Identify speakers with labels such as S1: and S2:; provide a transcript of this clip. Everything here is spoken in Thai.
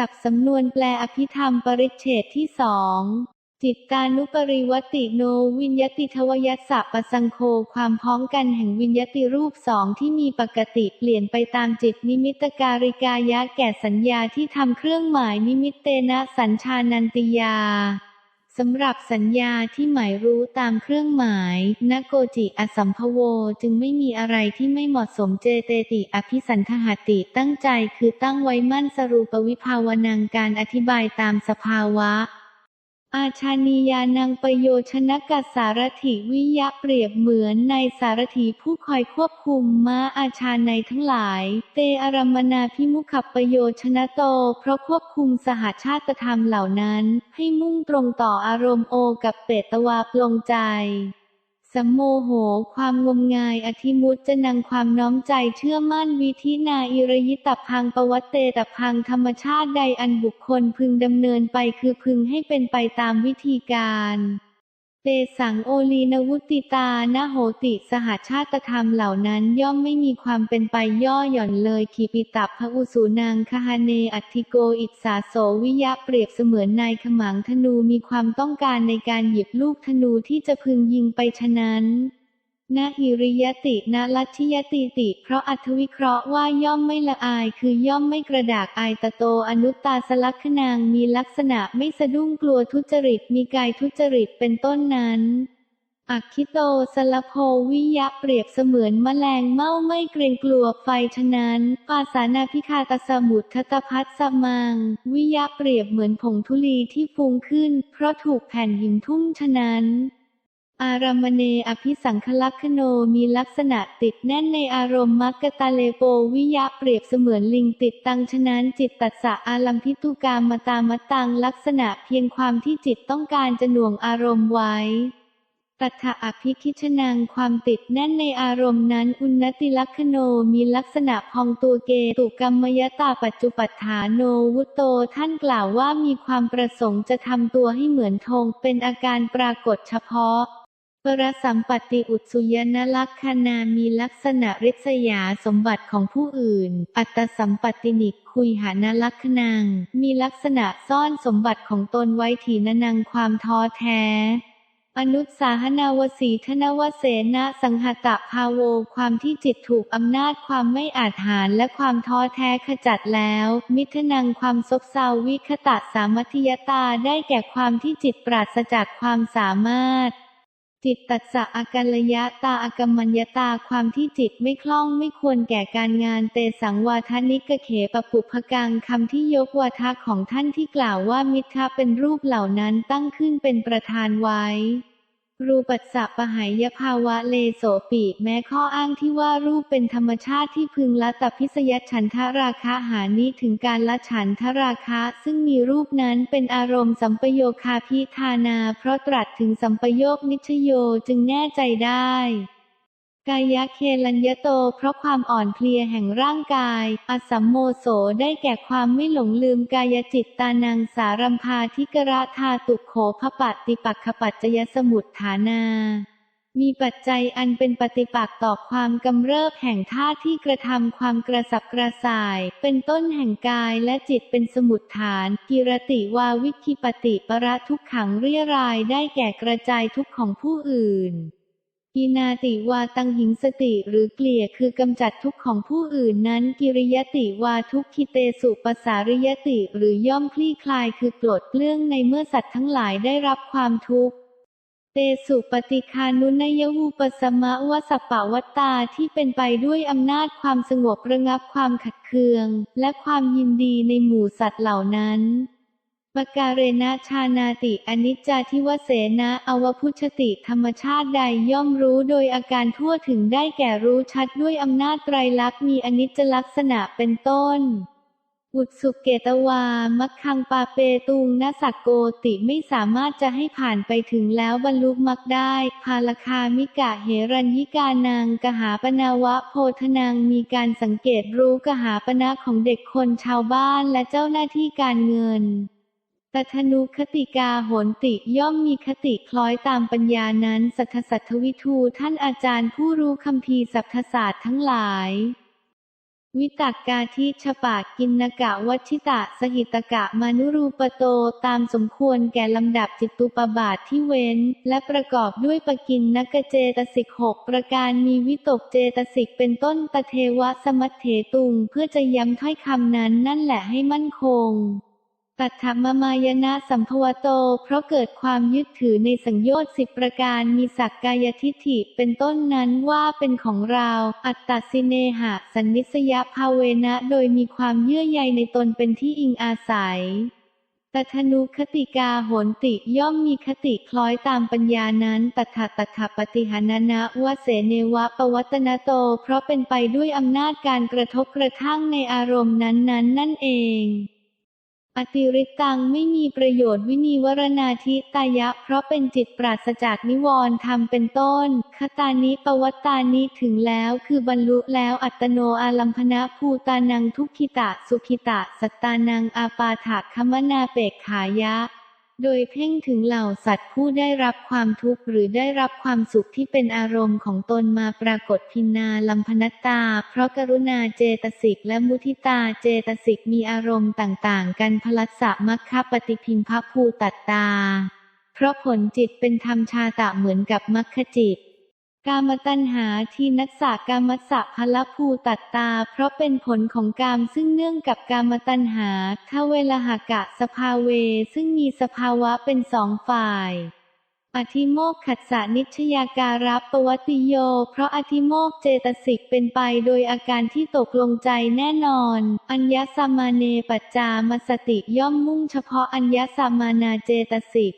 S1: ศัพท์สำนวนแปลอภิธรรมปริเฉดที่สองจิตตานุปริวติโนวิญญติทวยัสสะปะสังโคความพ้องกันแห่งวิญญติรูปสองที่มีปกติเปลี่ยนไปตามจิตนิมิตการิกายะแก่สัญญาที่ทำเครื่องหมายนิมิตเตนะสัญชานันติยา สำหรับสัญญาที่หมายรู้ตามเครื่องหมายนโกจิอสัมภโวจึงไม่มีอะไรที่ไม่เหมาะสมเจเตติอภิสันทหติตั้งใจคือตั้งไว้มั่นสรูปวิภาวนังการอธิบายตามสภาวะ อาชานียานังประโยชนกัสสารถิวิยะเปรียบเหมือนในสารถีผู้คอยควบคุมม้าอาชาในทั้งหลาย เตอารมนาพิมุขประโยชนะโต เพราะควบคุมสหชาติธรรมเหล่านั้น ให้มุ่งตรงต่ออารมณ์โอกับเปตวาปลงใจ สัมโมโห ความงมงาย อธิมุตจะนังความน้อมใจเชื่อมั่นวิธินาอิรยิตพังปวัตเตตพังธรรมชาติใดอันบุคคลพึงดำเนินไปคือพึงให้เป็นไปตามวิธีการ เตสังโอลีนวุติตานะโหติสหชาติธรรมเหล่านั้นย่อมไม่มีความเป็นไปย่อหย่อนเลยขีปิตับพระอุสูนางคหาเนอัติโกอิสาโสวิยะเปรียบเสมือนนายขมังธนูมีความต้องการในการหยิบลูกธนูที่จะพึงยิงไปฉะนั้น นะหิริยตินะลัทธิยติติ เพราะอัธวิเคราะห์ว่าย่อมไม่ละอายคือย่อมไม่กระดากอายตะโตอนุตตาสลักขนางมีลักษณะไม่สะดุ้งกลัวทุจริตมีกายทุจริตเป็นต้นนั้นอักคิโตสลโพวิยะเปรียบเสมือนแมลงเม่าไม่เกรงกลัวไฟฉะนั้น ปาสานาพิคาตสมุททตพัสสมัง วิยะเปรียบเหมือนผงธุลีที่ฟูงขึ้น เพราะถูกแผ่นหินทุ่มฉะนั้น อารามเนอภิสังคลักขโนมีลักษณะติดแน่นในอารมณ์มักกตาเลโปวิยะเปรียบเสมือนลิงติดตังฉะนั้นจิตตัสสะอาลัมพิตุกามมาตามตังลักษณะเพียงความที่จิตต้องการจะหน่วงอารมณ์ไว้ตัทธะอภิคิชนังความติดแน่นในอารมณ์นั้น อุณติลักขโนมีลักษณะพองตัวเกตุกรรมยตาปัจจุปัฏฐานโนวุตโตท่านกล่าวว่ามีความประสงค์จะทำตัวให้เหมือนธงเป็นอาการปรากฏเฉพาะ ปรสัมปติอุสุยนลักษณามีลักษณะริษยาสมบัติของผู้อื่น อัตสัมปตินิกคุยหานลักษณัง มีลักษณะซ่อนสมบัติของตนไว้ถีนนังความท้อแท้ อนุสาหนาวสีธนวเสนะสังหตะภาโว ความที่จิตถูกอำนาจความไม่อาจหารและความท้อแท้ขจัดแล้ว มิทนังความซบเซาวิคตะสามัธยตาได้แก่ความที่จิตปราศจากความสามารถ จิตตัสสะอากัลยะตาอากรรมัญญตาความที่จิตไม่คล่องไม่ควรแก่การงานเตสังวาทนิกเขปปุพกังคำที่ยกวาทะของท่านที่กล่าวว่ามิทธะเป็นรูปเหล่านั้นตั้งขึ้นเป็นประธานไว้ รูปัสสะปะหายภาวะเลโสปิแม้ข้ออ้างที่ว่ารูปเป็นธรรมชาติที่พึงละตัพิสยฉันทราคะหานี้ถึงการละฉันทราคะ ซึ่งมีรูปนั้นเป็นอารมณ์สัมปโยคาพิธานา เพราะตรัสถึงสัมปโยคนิชโยจึงแน่ใจได้ กายะเคลัญญโต เพราะความอ่อนเพลียแห่งร่างกาย อสัมโมโสได้แก่ความไม่หลงลืมกายจิตตานังสารัมพาธิกระธาตุโขภปัตติปักขปัจจยสมุทฐานา มีปัจจัยอันเป็นปฏิปักษ์ต่อความกำเริบแห่งธาตุที่กระทำความกระสับกระส่าย เป็นต้นแห่งกายและจิตเป็นสมุดฐาน กิรติวาวิคิปติประทุกขังเรียรายได้แก่กระจายทุกขของผู้อื่น กินาติวาตังหิงสติหรือเกลียคือกำจัดทุกข์ของผู้อื่นนั้น กิริยติวาทุกขิเตสุปสาริยติหรือย่อมคลี่คลายคือปลดเปลื้องในเมื่อสัตว์ทั้งหลายได้รับความทุกข์ เตสุปฏิคานุนยวูปสมะวสปปวัตตาที่เป็นไปด้วยอำนาจความสงบระงับความขัดเคือง และความยินดีในหมู่สัตว์เหล่านั้น ปการเรนะชานาติอนิจจาทิวเสนะอวพุชติธรรมชาติใดย่อมรู้โดยอาการทั่วถึงได้แก่รู้ชัดด้วยอำนาจไตรลักษณ์มีอนิจจลักษณะเป็นต้น อุดสุเกตวา มัคคังปาเปตุงนสักโกติไม่สามารถจะให้ผ่านไปถึงแล้วบรรลุมักได้ ภาลคามิกะเหรัญยิกานังกหาปนาวะโพธนังมีการสังเกตรู้กหาปณะของเด็กคนชาวบ้านและเจ้าหน้าที่การเงิน ตัทนุคติกาโหนติย่อมมีคติคล้อยตามปัญญานั้นสัทสัทวิทูท่านอาจารย์ผู้รู้คัมภีสัพทศาสตร์ทั้งหลาย วิตกกาทิชปากินนกะวัชิตะสหิตกะมานุรูปโตตามสมควรแก่ลำดับจิตตุปบาทที่เว้น และประกอบด้วยปกินนกเจตสิกหกประการมีวิตกเจตสิกเป็นต้นตเทวะสมัตเถตุง เพื่อจะย้ำถ้อยคำนั้นนั่นแหละให้มั่นคง ตัทธมมายนะสัมภวโต เพราะเกิดความยึดถือในสังโยชน์สิบประการมีสักกายทิฏฐิเป็นต้นนั้นว่าเป็นของเรา อัตตสิเนหะ สันนิสยภาเวนะโดยมีความเยื่อใยในตนเป็นที่อิงอาศัยตัทนุคติกาโหนติย่อมมีคติคล้อยตามปัญญานั้นตัถะตัถะปฏิหานะนะวะเสเนวะปวัตนโต เพราะเป็นไปด้วยอำนาจการกระทบกระทั่งในอารมณ์นั้นๆนั่นเอง อติริตังไม่มีประโยชน์วินีวรณาทิตายะ เพราะเป็นจิตปราศจากนิวรณ์ธรรมเป็นต้น คตานิปวัตตานิถึงแล้วคือบรรลุแล้วอัตโนอาลัมพนะภูตานังทุกขิตะ สุขิตะ สัตตานังอาปาถะคมนาเปกขายะ โดยเพ่งถึงเหล่าสัตว์ผู้ได้รับความทุกข์หรือได้รับความสุขที่เป็นอารมณ์ของตนมาปรากฏพินาลัมพนตา เพราะกรุณาเจตสิกและมุทิตาเจตสิกมีอารมณ์ต่างๆ กันพลัสสะมัคคปฏิพิมพภูตัตตา เพราะผลจิตเป็นธรรมชาตะเหมือนกับมัคคจิต กามตัณหาทีนัสสะกามัสสะพละภูตัตตา เพราะเป็นผลของกามซึ่งเนื่องกับกามตัณหาทเวลหากะสภาเว ซึ่งมีสภาวะเป็นสองฝ่ายอธิโมกขัสสะนิชยาการัปวัติโย เพราะอธิโมกเจตสิกเป็นไปโดยอาการที่ตกลงใจแน่นอน อัญญสามาเนปัจจามสติย่อมมุ่งเฉพาะอัญญสามานาเจตสิก